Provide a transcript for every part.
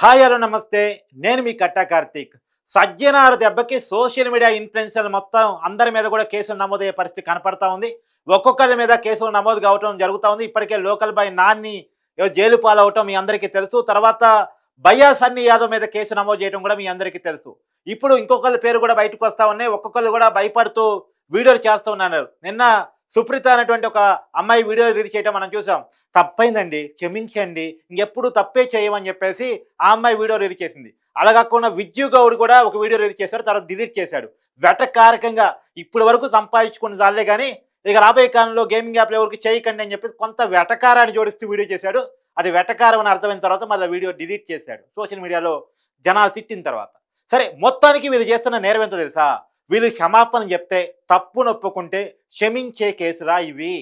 Hi hello నమస్తే. నేను మీ కట్టా కార్తీక్. సజ్జనారు దెబ్బకి సోషల్ మీడియా ఇన్ఫ్లుయెన్సర్లు మొత్తం అందరి మీద కూడా కేసులు నమోదయ్యే పరిస్థితి కనపడతా ఉంది. ఒక్కొక్కరి మీద కేసులు నమోదు కావటం జరుగుతూ ఉంది. ఇప్పటికే లోకల్ బై నాన్ని జైలు పాలవటం మీ అందరికీ తెలుసు. తర్వాత భయ్యా సన్నీ యాదవ్ మీద కేసు నమోదు చేయడం కూడా మీ అందరికీ తెలుసు. ఇప్పుడు ఇంకొకరి పేరు కూడా బయటకు వస్తూ ఉన్నాయి. ఒక్కొక్కరు కూడా భయపడుతూ వీడియోలు చేస్తూ ఉన్నారు. నిన్న సుప్రీత అనేటువంటి ఒక అమ్మాయి వీడియో రిలీజ్ చేయడం మనం చూసాం. తప్పైందండి. క్షమించండి. ఇంకెప్పుడు తప్పే చేయమని చెప్పేసి ఆ అమ్మాయి వీడియో రిలీజ్ చేసింది. అలా కాకుండా విద్యు గౌడ్ కూడా ఒక వీడియో రిలీజ్ చేశాడు తర్వాత డిలీట్ చేశాడు. వెటకారకంగా ఇప్పటి వరకు సంపాదించుకుని చాలే కానీ ఇక రాబోయే కాలంలో గేమింగ్ యాప్లు ఎవరికి చేయకండి అని చెప్పేసి కొంత వెటకారాన్ని జోడిస్తూ వీడియో చేశాడు. అది వెటకారం అని అర్థమైన తర్వాత మళ్ళీ వీడియో డిలీట్ చేశాడు. సోషల్ మీడియాలో జనాలు తిట్టిన తర్వాత. సరే మొత్తానికి వీళ్ళు చేస్తున్న నేరం ఎంతో తెలుసా? వీళ్ళు క్షమాపణ చెప్తే తప్పు నొప్పుకుంటే క్షమించే కేసులా ఇవి.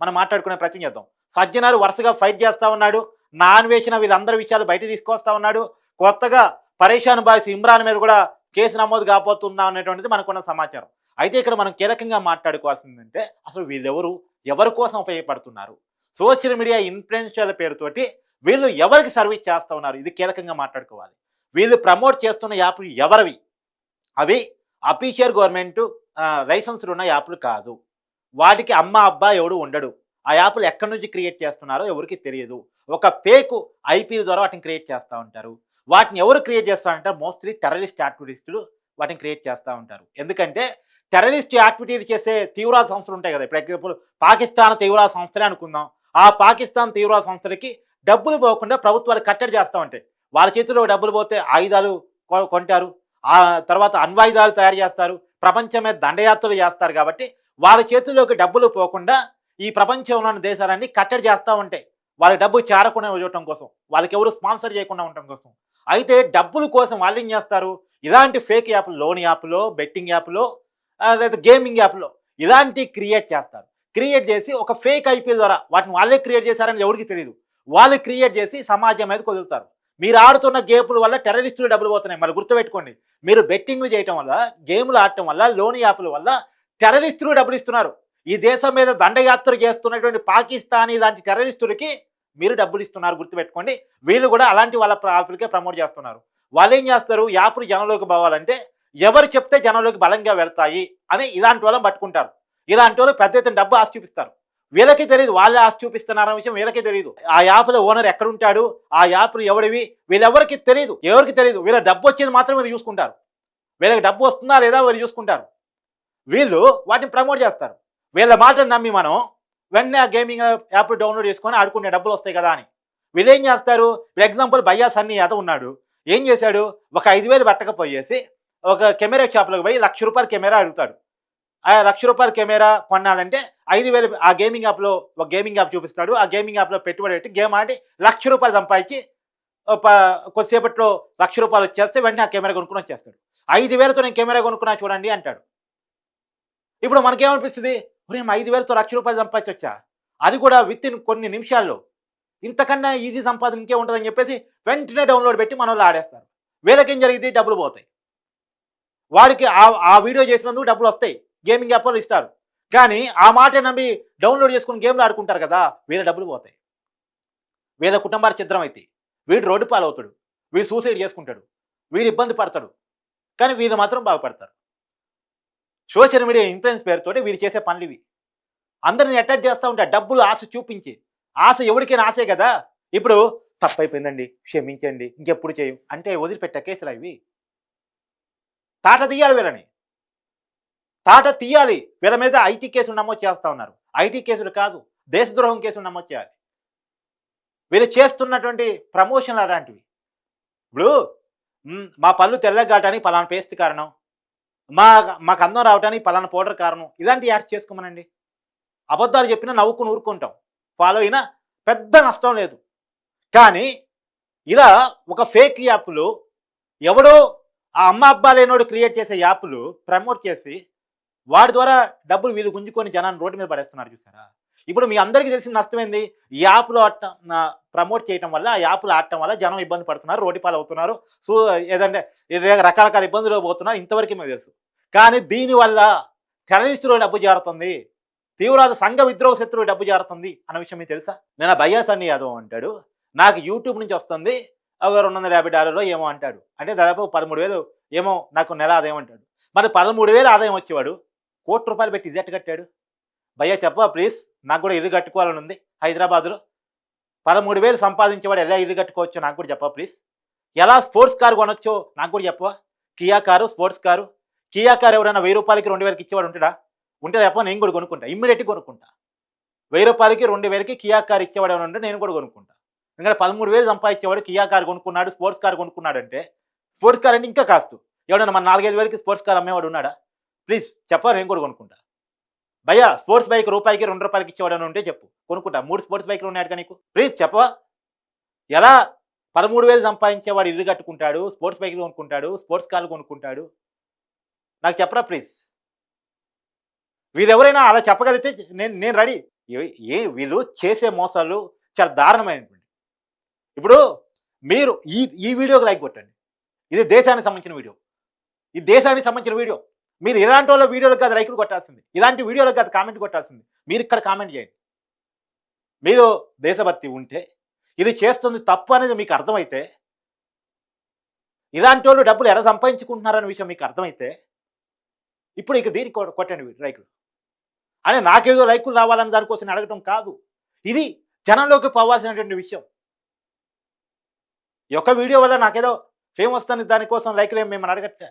మనం మాట్లాడుకునే ప్రయత్నం చేద్దాం. సజ్జనారు వరుసగా ఫైట్ చేస్తూ ఉన్నాడు. నా అన్వేషణ వీళ్ళందరి విషయాలు బయట తీసుకొస్తా ఉన్నాడు. కొత్తగా పరేషాన్ బాయ్స్ ఇమ్రాన్ మీద కూడా కేసు నమోదు కాబోతున్నా అనేటువంటిది మనకున్న సమాచారం. అయితే ఇక్కడ మనం కీలకంగా మాట్లాడుకోవాల్సిందంటే అసలు వీళ్ళెవరు? ఎవరి కోసం ఉపయోగపడుతున్నారు? సోషల్ మీడియా ఇన్ఫ్లుయెన్షియల్ పేరుతోటి వీళ్ళు ఎవరికి సర్వీస్ చేస్తూ ఉన్నారు? ఇది కీలకంగా మాట్లాడుకోవాలి. వీళ్ళు ప్రమోట్ చేస్తున్న యాప్లు ఎవరివి? అవి అఫీషియల్ గవర్నమెంట్ లైసెన్స్లు ఉన్న యాప్లు కాదు. వాటికి అమ్మ అబ్బా ఎవడు ఉండడు. ఆ యాప్లు ఎక్కడి నుంచి క్రియేట్ చేస్తున్నారో ఎవరికి తెలియదు. ఒక ఫేక్ ఐపీ ద్వారా వాటిని క్రియేట్ చేస్తూ ఉంటారు. వాటిని ఎవరు క్రియేట్ చేస్తారంటే మోస్ట్లీ టెర్రరిస్ట్ యాక్టివిటీస్టులు వాటిని క్రియేట్ చేస్తూ ఉంటారు. ఎందుకంటే టెర్రరిస్ట్ యాక్టివిటీలు చేసే తీవ్రవాద సంస్థలు ఉంటాయి కదా. ఇప్పుడు ఎగ్జాంపుల్ పాకిస్తాన్ తీవ్రవాద సంస్థలే అనుకుందాం. ఆ పాకిస్తాన్ తీవ్రవాద సంస్థలకి డబ్బులు పోకుండా ప్రభుత్వాలు కట్టడి చేస్తూ ఉంటాయి. వాళ్ళ చేతిలో డబ్బులు పోతే ఆయుధాలు కొ- కొంటారు. ఆ తర్వాత అణ్వాయుధాలు తయారు చేస్తారు. ప్రపంచం దండయాత్రలు చేస్తారు కాబట్టి వాళ్ళ చేతుల్లోకి డబ్బులు పోకుండా ఈ ప్రపంచంలో ఉన్న దేశాలన్నీ కట్టడి చేస్తూ ఉంటాయి. వాళ్ళకి డబ్బు చేరకుండా ఉండటం కోసం వాళ్ళకి ఎవరు స్పాన్సర్ చేయకుండా ఉండటం కోసం. అయితే డబ్బుల కోసం వాళ్ళు ఏం చేస్తారు? ఇలాంటి ఫేక్ యాప్లు లోన్ యాప్లో బెట్టింగ్ యాప్లో లేదా గేమింగ్ యాప్లో ఇలాంటి క్రియేట్ చేస్తారు. క్రియేట్ చేసి ఒక ఫేక్ ఐపీఎల్ ద్వారా వాటిని వాళ్ళే క్రియేట్ చేశారని ఎవరికి తెలియదు వాళ్ళు క్రియేట్ చేసి సమాజం మీద కుదురుతారు. మీరు ఆడుతున్న గేపుల వల్ల టెర్రరిస్టులు డబ్బులు పోతున్నాయి. మరి గుర్తుపెట్టుకోండి. మీరు బెట్టింగ్లు చేయటం వల్ల గేమ్లు ఆడటం వల్ల లోన్ యాప్ల వల్ల టెర్రరిస్టులు డబ్బులు ఇస్తున్నారు. ఈ దేశం మీద దండయాత్ర చేస్తున్నటువంటి పాకిస్తానీ లాంటి టెర్రరిస్టులకి మీరు డబ్బులు ఇస్తున్నారు గుర్తుపెట్టుకోండి. వీళ్ళు కూడా అలాంటి వాళ్ళ యాప్లకే ప్రమోట్ చేస్తున్నారు. వాళ్ళు ఏం చేస్తారు? యాప్లు జనంలోకి పోవాలంటే ఎవరు చెప్తే జనంలోకి బలంగా వెళ్తాయి అని ఇలాంటి వాళ్ళని పట్టుకుంటారు. ఇలాంటి వాళ్ళు పెద్ద ఎత్తున డబ్బు ఆశ చూపిస్తారు. వీళ్ళకి తెలియదు వాళ్ళే ఆస్తి చూపిస్తున్నారన్న విషయం వీళ్ళకి తెలియదు ఆ యాప్లో ఓనర్ ఎక్కడుంటాడు ఆ యాప్లు ఎవడివి వీళ్ళెవరికి తెలియదు ఎవరికి తెలియదు వీళ్ళ డబ్బు వచ్చేది మాత్రం వీళ్ళు చూసుకుంటారు. వీళ్ళకి డబ్బు వస్తుందా లేదా వీళ్ళు చూసుకుంటారు. వీళ్ళు వాటిని ప్రమోట్ చేస్తారు. వీళ్ళ మాటలు నమ్మి మనం వెంటనే ఆ గేమింగ్ యాప్ డౌన్లోడ్ చేసుకొని ఆడుకునే డబ్బులు వస్తాయి కదా అని. వీళ్ళు ఏం చేస్తారు? ఎగ్జాంపుల్ బయ్యా సన్నీ యాదవ్ ఉన్నాడు. ఏం చేశాడు? ఒక ఐదు వేలు పట్టకపోయేసి ఒక కెమెరా షాప్లోకి పోయి లక్ష రూపాయల కెమెరా అడుగుతాడు. లక్ష రూపాయల కెమెరా కొన్నాడంటే ఐదు వేలు ఆ గేమింగ్ యాప్లో ఒక గేమింగ్ యాప్ చూపిస్తాడు. ఆ గేమింగ్ యాప్లో పెట్టుబడి పెట్టి గేమ్ ఆడి లక్ష రూపాయలు సంపాదించి కొద్దిసేపట్లో లక్ష రూపాయలు వచ్చేస్తే వెంటనే ఆ కెమెరా కొనుక్కుని వచ్చేస్తాడు. ఐదు వేలతో నేను కెమెరా కొనుక్కున్నా చూడండి అంటాడు. ఇప్పుడు మనకేమనిపిస్తుంది? మేము ఐదు వేలతో లక్ష రూపాయలు సంపాదించొచ్చా అది కూడా విత్ ఇన్ కొన్ని నిమిషాల్లో. ఇంతకన్నా ఈజీ సంపాదన ఇంకే ఉంటుందని చెప్పేసి వెంటనే డౌన్లోడ్ పెట్టి మన వాళ్ళు ఆడేస్తారు. వీళ్ళకేం జరిగింది డబ్బులు పోతాయి. వాడికి ఆ వీడియో చేసినందుకు డబ్బులు వస్తాయి. గేమింగ్ యాప్లు ఇస్తారు. కానీ ఆ మాట నమ్మి డౌన్లోడ్ చేసుకుని గేమ్లు ఆడుకుంటారు కదా వీళ్ళ డబ్బులు పోతాయి. వీళ్ళ కుటుంబాలు చిత్రం అయితే. వీడు రోడ్డు పాలవుతాడు. వీడు సూసైడ్ చేసుకుంటాడు. వీడు ఇబ్బంది పడతాడు. కానీ వీళ్ళు మాత్రం బాగుపడతారు. సోషల్ మీడియా ఇన్ఫ్లుయెన్స్ పేరుతోటి వీరు చేసే పనులు ఇవి. అందరిని అటాచ్ చేస్తూ ఉంటారు డబ్బులు ఆశ చూపించి. ఆశ ఎవరికైనా ఆశే కదా. ఇప్పుడు తప్పైపోయిందండి. క్షమించండి. ఇంకెప్పుడు చేయం. అంటే వదిలిపెట్టే కేసులు అవి తాట తీయాలి వీళ్ళని. తాట తీయాలి. వీళ్ళ మీద ఐటీ కేసులు నమోదు చేస్తూ ఉన్నారు. ఐటీ కేసులు కాదు దేశద్రోహం కేసులు నమోదు చేయాలి. వీళ్ళు చేస్తున్నటువంటి ప్రమోషన్లు అలాంటివి. ఇప్పుడు మా పళ్ళు తెల్లగాటానికి పలానా పేస్ట్ కారణం మా మాకు అందం రావడానికి పలానా పౌడర్ కారణం ఇలాంటి యాడ్స్ చేసుకోమనండి. అబద్ధాలు చెప్పినా నవ్వుకుని ఊరుకుంటాం. ఫాలో అయినా పెద్ద నష్టం లేదు. కానీ ఇలా ఒక ఫేక్ యాప్లు ఎవడో ఆ అమ్మ అబ్బా లేనోడు క్రియేట్ చేసే యాప్లు ప్రమోట్ చేసి వాడి ద్వారా డబ్బులు వీళ్ళు గుంజుకొని జనాన్ని రోడ్డు మీద పడేస్తున్నారు చూసారా? ఇప్పుడు మీ అందరికీ తెలిసిన నష్టం ఈ యాప్లో ఆడటం ప్రమోట్ చేయటం వల్ల ఆ యాప్లు ఆడటం వల్ల జనం ఇబ్బంది పడుతున్నారు రోడ్డు అవుతున్నారు సో ఏదంటే రకరకాల ఇబ్బందులు పోతున్నారు ఇంతవరకు మీకు తెలుసు. కానీ దీనివల్ల టెర్రరిస్టులు డబ్బు జారుతుంది తీవ్రవాద సంఘ విద్రోహ శత్రువు డబ్బు జారుతుంది అన్న విషయం మీకు తెలుసా? నేను బయ్యాస్ అని యాదవ్ అంటాడు. నాకు యూట్యూబ్ నుంచి వస్తుంది ఒక రెండు వందల యాభై డాలర్లో ఏమో అంటాడు. అంటే దాదాపు పదమూడు వేలు ఏమో నాకు నెల ఆదాయం అంటాడు. మరి పదమూడు వేలు ఆదాయం వచ్చేవాడు కోటి రూపాయలు పెట్టి ఇది కట్టాడు. భయ్యా చెప్పవా ప్లీజ్? నాకు కూడా ఇల్లు కట్టుకోవాలని ఉంది హైదరాబాద్లో. పదమూడు వేలు సంపాదించేవాడు ఎలా ఇల్లు కట్టుకోవచ్చు నాకు కూడా చెప్పవా ప్లీజ్? ఎలా స్పోర్ట్స్ కారు కొనొచ్చో నాకు కూడా చెప్పవా? Kia car sports car. Kia car ఎవరైనా వెయ్యి రూపాయలకి రెండు వేలకి ఇచ్చేవాడు ఉంటాడా? ఉంటే చెప్ప నేను కూడా కొనుక్కుంటా. ఇమ్మీడియట్గా కొనుక్కుంటా. వెయ్యి రూపాయలకి రెండు వేలకి కియా కారు ఇచ్చేవాడు ఎవరైనా ఉంటే నేను కూడా కొనుక్కుంటా. ఎందుకంటే పదమూడు వేలు సంపాదించేవాడు కియా కార్ కొనుక్కున్నాడు స్పోర్ట్స్ కార్ కొనుక్కున్నాడు అంటే స్పోర్ట్స్ కార్ అంటే ఇంకా కాస్ట్. ఎవడన్నా మన నాలుగైదు వేలకి స్పోర్ట్స్ కార్ అమ్మేవాడు ఉన్నాడా? ప్లీజ్ చెప్పారు నేను కూడా కొనుక్కుంటా. భయ్యా స్పోర్ట్స్ బైక్ రూపాయికి రెండు రూపాయలకి ఇచ్చేవాడు అని ఉంటే చెప్పు. కొనుక్కుంటా. మూడు స్పోర్ట్స్ బైక్లు ఉన్నాడు నీకు. ప్లీజ్ చెప్పవా? ఎలా పదమూడు వేలు సంపాదించేవాడు ఇల్లు కట్టుకుంటాడు స్పోర్ట్స్ బైక్లు కొనుక్కుంటాడు స్పోర్ట్స్ కార్లు కొనుక్కుంటాడు? నాకు చెప్పరా ప్లీజ్? వీళ్ళెవరైనా అలా చెప్పగలిగితే నేను నేను రెడీ. ఏ- ఏ వీళ్ళు చేసే మోసాలు చాలా దారుణమైనటువంటి. ఇప్పుడు మీరు ఈ ఈ వీడియోకి లైక్ కొట్టండి. ఇది దేశానికి సంబంధించిన వీడియో. ఇది దేశానికి సంబంధించిన వీడియో. మీరు ఇలాంటి వాళ్ళ వీడియోలకు కాదు లైకులు కొట్టాల్సింది. ఇలాంటి వీడియోలకు కాదు కామెంట్ కొట్టాల్సింది. మీరు ఇక్కడ కామెంట్ చేయండి. మీరు దేశభక్తి ఉంటే ఇది చేస్తుంది తప్పు అనేది మీకు అర్థమైతే ఇలాంటి వాళ్ళు డబ్బులు ఎలా సంపాదించుకుంటున్నారనే విషయం మీకు అర్థమైతే ఇప్పుడు ఇక దీనికి కొట్టండి లైకులు. అనే నాకేదో లైకులు రావాలని దానికోసం అడగటం కాదు. ఇది జనంలోకి పోవాల్సినటువంటి విషయం. ఈ యొక్క వీడియో వల్ల నాకేదో ఫేమ్ వస్తుంది దానికోసం లైకులు ఏం మేము అడగట్లే.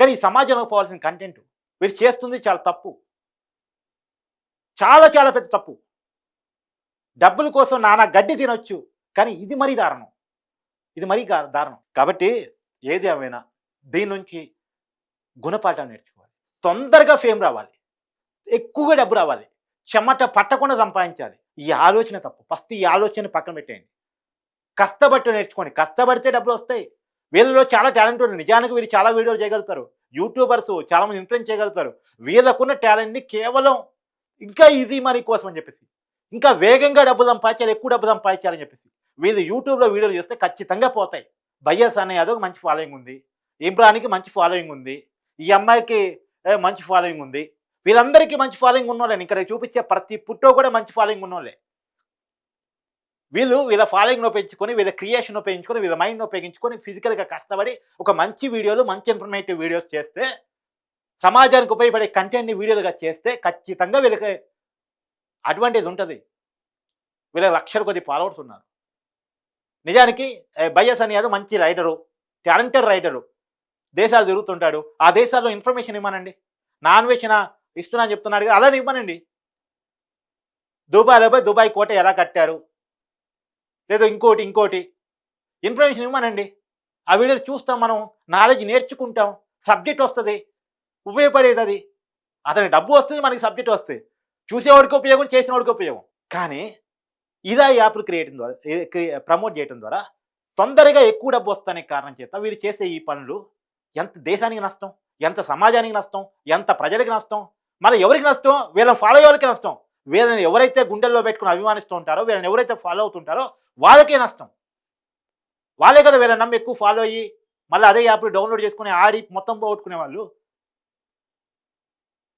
కానీ ఈ పోవాల్సిన కంటెంట్ మీరు చేస్తుంది చాలా తప్పు. చాలా చాలా పెద్ద తప్పు. డబ్బుల కోసం నానా గడ్డి తినొచ్చు కానీ ఇది మరీ దారుణం. ఇది మరీ దారుణం. కాబట్టి ఏది ఏమైనా దీని నుంచి గుణపాఠం నేర్చుకోవాలి. తొందరగా ఫేమ్ రావాలి. ఎక్కువగా డబ్బు రావాలి. చెమట పట్టకుండా సంపాదించాలి. ఈ ఆలోచన తప్పు. ఫస్ట్ ఈ ఆలోచన పక్కన పెట్టేయండి. కష్టపడి నేర్చుకోండి. కష్టపడితే డబ్బులు వస్తాయి. వీళ్ళలో చాలా టాలెంట్ ఉంది నిజానికి వీళ్ళు చాలా వీడియోలు చేయగలుగుతారు. యూట్యూబర్స్ చాలా మంది ఇన్ఫ్లుయెన్స్ చేయగలుగుతారు. వీళ్ళకున్న టాలెంట్ని కేవలం ఇంకా ఈజీ మనీ కోసం అని చెప్పేసి ఇంకా వేగంగా డబ్బు సంపాదించాలి ఎక్కువ డబ్బు సంపాదించాలని చెప్పేసి వీళ్ళు యూట్యూబ్లో వీడియోలు చేస్తే ఖచ్చితంగా పోతాయి. బయ్యస్ అనే అదొక మంచి ఫాలోయింగ్ ఉంది. ఇమ్రాన్కి మంచి ఫాలోయింగ్ ఉంది. ఈ అమ్మాయికి మంచి ఫాలోయింగ్ ఉంది. వీళ్ళందరికీ మంచి ఫాలోయింగ్ ఉన్నోళ్ళని ఇక్కడ చూపించే ప్రతి పుట్టో కూడా మంచి ఫాలోయింగ్ ఉన్నోళ్ళే. వీళ్ళు వీళ్ళ ఫాలోయింగ్ను పెంచుకొని వీళ్ళ క్రియేషన్ ఉపయోగించుకొని వీళ్ళ మైండ్ను ఉపయోగించుకొని ఫిజికల్గా కష్టపడి ఒక మంచి వీడియోలు మంచి ఇన్ఫర్మేటివ్ వీడియోస్ చేస్తే సమాజానికి ఉపయోగపడే కంటెంట్ని వీడియోలుగా చేస్తే ఖచ్చితంగా వీళ్ళకి అడ్వాంటేజ్ ఉంటుంది. వీళ్ళ లక్షల కొద్ది ఫాలోవర్స్ ఉన్నారు. నిజానికి బయ్యస్ అనేవాడు మంచి రైడరు టాలెంటెడ్ రైడరు దేశాలు తిరుగుతుంటాడు. ఆ దేశాల్లో ఇన్ఫర్మేషన్ ఇవ్వనండి. నాన్ వెజ్ ఇస్తున్నా చెప్తున్నాడు కదా అలానే ఇవ్వనండి. దుబాయ్లో పోయి దుబాయ్ కోట ఎలా కట్టారు? లేదా ఇంకోటి ఇంకోటి. ఇన్ఫర్మేషన్ ఇవ్వమనండి. ఆ వీడియోలు చూస్తాం మనం నాలెడ్జ్ నేర్చుకుంటాం సబ్జెక్ట్ వస్తుంది ఉపయోగపడేది అది. అతనికి డబ్బు వస్తుంది మనకి సబ్జెక్ట్ వస్తుంది. చూసేవాడికి ఉపయోగం చేసినవాడికి ఉపయోగం. కానీ ఇలా యాప్లు క్రియేటింగ్ ద్వారా ప్రమోట్ చేయడం ద్వారా తొందరగా ఎక్కువ డబ్బు వస్తానే కారణం చేత వీళ్ళు చేసే ఈ పనులు ఎంత దేశానికి నష్టం ఎంత సమాజానికి నష్టం ఎంత ప్రజలకు నష్టం మన ఎవరికి నష్టం వీళ్ళని ఫాలో అయ్యే వాళ్ళకి నష్టం. వీళ్ళని ఎవరైతే గుండెల్లో పెట్టుకుని అభిమానిస్తూ ఉంటారో వీళ్ళని ఎవరైతే ఫాలో అవుతుంటారో వాళ్ళకే నష్టం. వాళ్ళే కదా వీళ్ళని నమ్మి ఎక్కువ ఫాలో అయ్యి మళ్ళీ అదే యాప్ డౌన్లోడ్ చేసుకుని ఆడి మొత్తం పోగొట్టుకునే వాళ్ళు.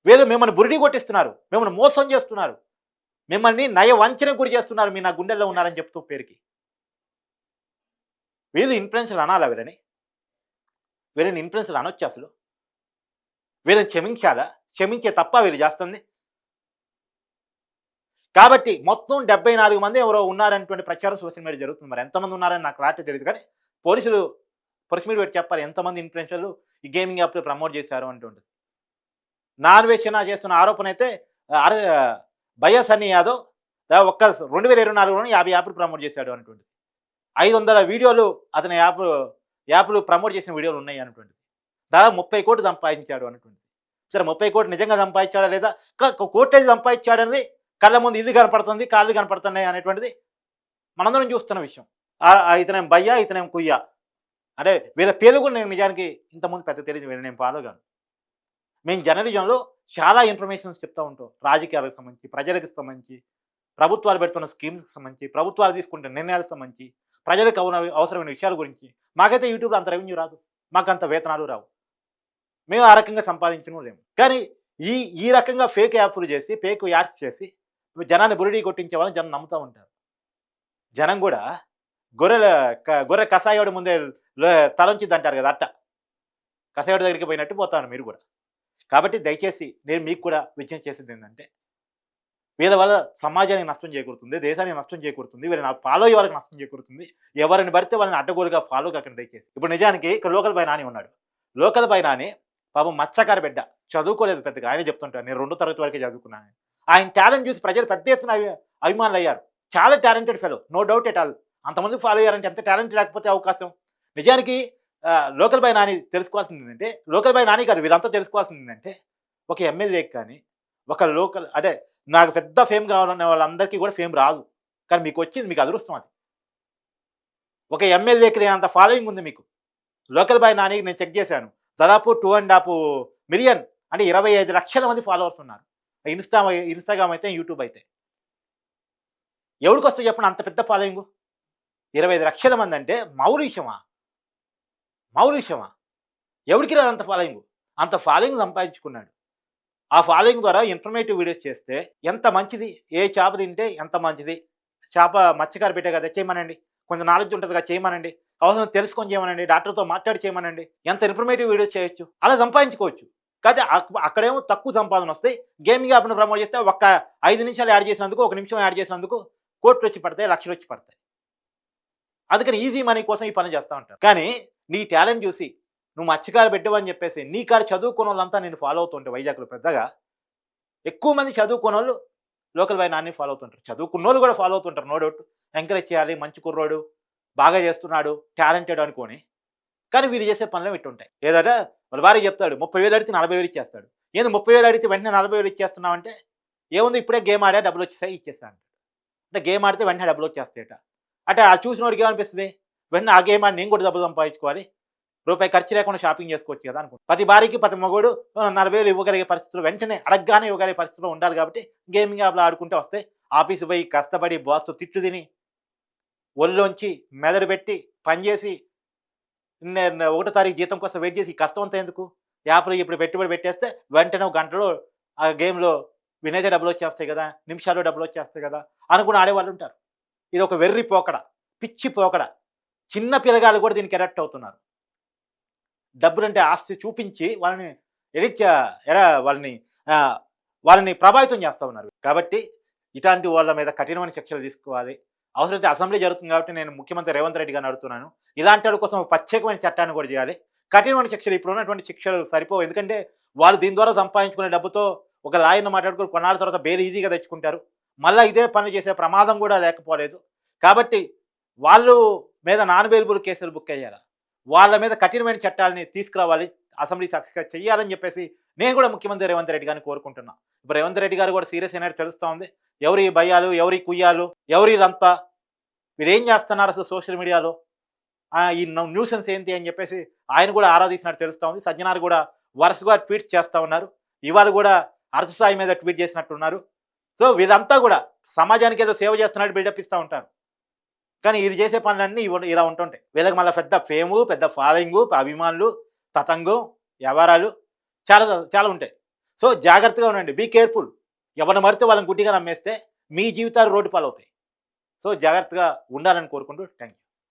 వీళ్ళు మిమ్మల్ని బురిడి కొట్టిస్తున్నారు మిమ్మల్ని మోసం చేస్తున్నారు మిమ్మల్ని నయ వంచన గురి చేస్తున్నారు మీ నా గుండెల్లో ఉన్నారని చెప్తూ పేరుకి. వీళ్ళు ఇన్ఫ్లుయెన్స్లు అనాలా వీళ్ళని? వీళ్ళని ఇన్ఫ్లుయెన్స్లు అనొచ్చు అసలు? వీళ్ళని క్షమించాలా? క్షమించే తప్ప వీళ్ళు చేస్తుంది? కాబట్టి మొత్తం డెబ్బై నాలుగు మంది ఎవరో ఉన్నారనేటువంటి ప్రచారం సోషల్ మీడియా జరుగుతుంది. మరి ఎంతమంది ఉన్నారని నాకు క్లారిటీ తెలియదు కానీ పోలీసులు ప్రెస్ మీట్ పెట్టి చెప్పాలి ఎంతమంది ఇన్ఫ్లుయెన్సర్లు ఈ గేమింగ్ యాప్లు ప్రమోట్ చేశారు అంటుంటుంది నాన్ చేస్తున్న ఆరోపణ అయితే బయస్ అని యాదవ్ ఒక్క రెండు వేల ఇరవై నాలుగులోనే యాభై యాప్లు ప్రమోట్ చేశాడు అనేటువంటిది ఐదు వందల వీడియోలు అతని యాప్ యాప్లు ప్రమోట్ చేసిన వీడియోలు ఉన్నాయి అనేటువంటిది దాదాపు ముప్పై కోట్లు సంపాదించాడు అనేటువంటిది సరే ముప్పై కోట్లు నిజంగా సంపాదించాడా లేదా? క- క- సంపాదించాడనేది కళ్ళ ముందు ఇల్లు కనపడుతుంది కాళ్ళు కనపడుతున్నాయి అనేటువంటిది మనందరం చూస్తున్న విషయం. ఇతనేం బయ్యా ఇతనేం కుయ్య? అంటే వీళ్ళ పేర్లు కూడా నేను నిజానికి ఇంతకుముందు పెద్ద తెలియదు వీళ్ళని నేను ఫాలో కాను మేము జర్నలిజంలో చాలా ఇన్ఫర్మేషన్స్ చెప్తూ ఉంటాం. రాజకీయాలకు సంబంధించి ప్రజలకు సంబంధించి ప్రభుత్వాలు పెడుతున్న స్కీమ్స్కి సంబంధించి ప్రభుత్వాలు తీసుకుంటున్న నిర్ణయాలకు సంబంధించి ప్రజలకు అవసరమైన విషయాల గురించి. మాకైతే యూట్యూబ్లో అంత రెవెన్యూ రాదు. మాకు అంత వేతనాలు రావు. మేము ఆ రకంగా సంపాదించడం లేము కానీ ఈ ఈ రకంగా ఫేక్ యాప్లు చేసి ఫేక్ యాడ్స్ చేసి జనాన్ని బురిడి కొట్టించే వాళ్ళని జనం నమ్ముతూ ఉంటారు. జనం కూడా గొర్రెల గొర్రె కషాయోడి ముందే లో- తలంచిద్ది అంటారు కదా అట్ట. కషాయోడి దగ్గరికి పోయినట్టు పోతాను మీరు కూడా. కాబట్టి దయచేసి నేను మీకు కూడా విజయం చేసింది ఏంటంటే వీళ్ళ వల్ల సమాజానికి నష్టం చేకూరుతుంది దేశానికి నష్టం చేకూరుతుంది వీళ్ళని ఫాలో అయ్యే వాళ్ళకి నష్టం చేకూరుతుంది ఎవరిని పడితే వాళ్ళని అడ్డగోలుగా ఫాలో కాకుండా దయచేసి. ఇప్పుడు నిజానికి ఇక్కడ లోకల్ బై నాని ఉన్నాడు. లోకల్ బై నాని పాపం మత్స్యకార బిడ్డ చదువుకోలేదు పెద్దగా. ఆయన చెప్తుంటాను నేను రెండో తరగతి వరకే చదువుకున్నాను. ఆయన టాలెంట్ చూసి ప్రజలు పెద్ద ఎత్తున అభిమానులు అయ్యారు చాలా talented fellow no doubt at all అంతమంది ఫాలో అయ్యారంటే ఎంత టాలెంట్ లేకపోతే అవకాశం? నిజానికి లోకల్ బై నాని తెలుసుకోవాల్సింది ఏంటంటే లోకల్ బై నాని కాదు వీళ్ళంతా తెలుసుకోవాల్సింది ఏంటంటే ఒక ఎమ్మెల్యేకి కానీ ఒక లోకల్ అదే నాకు పెద్ద ఫేమ్ కావాలనే వాళ్ళందరికీ కూడా ఫేమ్ రాదు. కానీ మీకు వచ్చింది మీకు అదృష్టం అది. ఒక ఎమ్మెల్యేకి లేనంత ఫాలోయింగ్ ఉంది మీకు. లోకల్ బాయ్ నానికి నేను చెక్ చేశాను. దాదాపు టూ అండ్ హాఫ్ మిలియన్ అంటే ఇరవై ఐదు లక్షల మంది ఫాలోవర్స్ ఉన్నారు. ఇన్స్టా ఇన్స్టాగ్రామ్ అయితే యూట్యూబ్ అయితే. ఎవరికి వస్తుంది చెప్పండి అంత పెద్ద ఫాలోయింగ్? ఇరవై ఐదు లక్షల మంది అంటే మామూలు విషయమా మామూలు విషయమా ఎవరికి రాదు అంత ఫాలోయింగ్? అంత ఫాలోయింగ్ సంపాదించుకున్నాడు. ఆ ఫాలోయింగ్ ద్వారా ఇన్ఫర్మేటివ్ వీడియోస్ చేస్తే ఎంత మంచిది? ఏ చేప తింటే ఎంత మంచిది? చేప మత్స్యకారు పెట్టే కదా చేయమనండి. కొంచెం నాలెడ్జ్ ఉంటుంది కదా చేయమనండి. అవసరం తెలుసుకొని చేయమనండి. డాక్టర్తో మాట్లాడి చేయమనండి. ఎంత ఇన్ఫర్మేటివ్ వీడియోస్ చేయొచ్చు? అలా సంపాదించుకోవచ్చు. కాదు అక్కడేమో తక్కువ సంపాదన వస్తాయి. గేమింగ్ యాప్ను ప్రమోట్ చేస్తే ఒక ఐదు నిమిషాలు యాడ్ చేసినందుకు ఒక నిమిషం యాడ్ చేసినందుకు కోట్లు వచ్చి పడతాయి లక్షలు వచ్చి పడతాయి. అందుకని ఈజీ మనీ కోసం ఈ పని చేస్తూ ఉంటారు. కానీ నీ టాలెంట్ చూసి నువ్వు మత్స్యకారు పెట్టవని చెప్పేసి నీ కారు చదువుకున్న వాళ్ళంతా నేను ఫాలో అవుతుంటే వైజాగ్లో పెద్దగా. ఎక్కువ మంది చదువుకున్న వాళ్ళు లోకల్ బై నాన్ని ఫాలో అవుతుంటారు. చదువుకున్న వాళ్ళు కూడా ఫాలో అవుతుంటారు. No doubt. ఎంకరేజ్ చేయాలి మంచి కుర్రోడు బాగా చేస్తున్నాడు టాలెంటెడ్ అనుకొని. కానీ వీళ్ళు చేసే పనులు ఇట్టుంటాయి. ఏదంటే వాళ్ళ భార్య చెప్తాడు ముప్పై వేలు అడిగితే నలభై వేలు ఇచ్చేస్తాడు. ఏంది ముప్పై వేలు అడిగితే వెంటనే నలభై వేలు ఇచ్చేస్తున్నావు అంటే ఏముంది ఇప్పుడే గేమ్ ఆడా డబ్బులు వచ్చేసాయి ఇచ్చేస్తాను అంటే గేమ్ ఆడితే వెంటనే డబ్బులు వచ్చేస్తాయట. అంటే ఆ చూసిన వాడికి ఏమనిపిస్తుంది? వెంటనే ఆ గేమ్ ఆడి నేను కూడా డబ్బులు సంపాదించుకోవాలి రూపాయి ఖర్చు లేకుండా షాపింగ్ చేసుకోవచ్చు కదా అనుకుంటా. ప్రతి భార్యకి ప్రతి మగోడు నలభై వేలు ఇవ్వగలిగే పరిస్థితులు వెంటనే అడగగానే ఇవ్వగలిగే పరిస్థితుల్లో ఉండాలి కాబట్టి గేమింగ్ యాప్లో ఆడుకుంటే వస్తే ఆఫీసు పోయి కష్టపడి బాస్తో తిట్టు తిని ఒళ్ళోంచి మెదడు పెట్టి పనిచేసి ఒకటో తారీఖు జీతం కోసం వెయిట్ చేసి కష్టం అంతా ఎందుకు? యాప్లో ఇప్పుడు పెట్టుబడి పెట్టేస్తే వెంటనే ఒక గంటలో ఆ గేమ్లో వినేదే డబ్బులు వచ్చేస్తాయి కదా నిమిషాల్లో డబ్బులు వచ్చేస్తాయి కదా అనుకుని ఆడేవాళ్ళు ఉంటారు. ఇది ఒక వెర్రి పోకడ పిచ్చి పోకడ. చిన్న పిల్లగాళ్ళు కూడా దీనికి ఎడక్ట్ అవుతున్నారు. డబ్బులంటే ఆస్తి చూపించి వాళ్ళని ఎడిట్ వాళ్ళని వాళ్ళని ప్రభావితం చేస్తూ ఉన్నారు. కాబట్టి ఇలాంటి వాళ్ళ మీద కఠినమైన శిక్షలు తీసుకోవాలి. అవసరమైతే అసెంబ్లీ జరుగుతుంది కాబట్టి నేను ముఖ్యమంత్రి రేవంత్ రెడ్డి గారిని అడుగుతున్నాను. ఇలాంటి వాడి కోసం ప్రత్యేకమైన చట్టాన్ని కూడా చేయాలి. కఠినమైన శిక్షలు ఇప్పుడు ఉన్నటువంటి శిక్షలు సరిపోవు. ఎందుకంటే వాళ్ళు దీని ద్వారా సంపాదించుకునే డబ్బుతో ఒక లాయర్ను మాట్లాడుకుని కొన్నాళ్ళ తర్వాత బేలు ఈజీగా తెచ్చుకుంటారు. మళ్ళీ ఇదే పని చేసే ప్రమాదం కూడా లేకపోలేదు. కాబట్టి వాళ్ళు మీద నాన్ అవైలబుల్ కేసులు బుక్ అయ్యారు? వాళ్ళ మీద కఠినమైన చట్టాలని తీసుకురావాలి. అసెంబ్లీ సక్సెస్ చేయాలని చెప్పేసి నేను కూడా ముఖ్యమంత్రి రేవంత్ రెడ్డి గారిని కోరుకుంటున్నా. ఇప్పుడు రేవంత్ రెడ్డి గారు కూడా సీరియస్ అయినట్టు తెలుస్తూ ఉంది. ఎవరి భయాలు ఎవరి కుయ్యాలు ఎవరి ఇదంతా మీరు ఏం చేస్తున్నారు అసలు సోషల్ మీడియాలో ఈ న్యూసెన్స్ ఏంటి అని చెప్పేసి ఆయన కూడా ఆరాధిస్తున్నట్టు తెలుస్తూ ఉంది. సజ్జనారు కూడా వరుసగా ట్వీట్స్ చేస్తూ ఉన్నారు. ఇవాళ కూడా అర్ధసాయి మీద ట్వీట్ చేసినట్టున్నారు సో వీరంతా కూడా సమాజానికి ఏదో సేవ చేస్తున్నట్టు బిల్డప్ ఇస్తూ ఉంటారు. కానీ ఇది చేసే పనులన్నీ ఇలా ఉంటుంటాయి. వీళ్ళకి మళ్ళీ పెద్ద ఫేము పెద్ద ఫాలోయింగు అభిమానులు తతంగం వ్యవహారాలు చాలా చాలా ఉంటాయి. సో జాగ్రత్తగా ఉండండి. బీ కేర్ఫుల్ ఎవరిని మరితే వాళ్ళని గుడ్డిగా నమ్మేస్తే మీ జీవితాలు రోడ్డు పాలవుతాయి. సో జాగ్రత్తగా ఉండాలని కోరుకుంటూ థ్యాంక్ యూ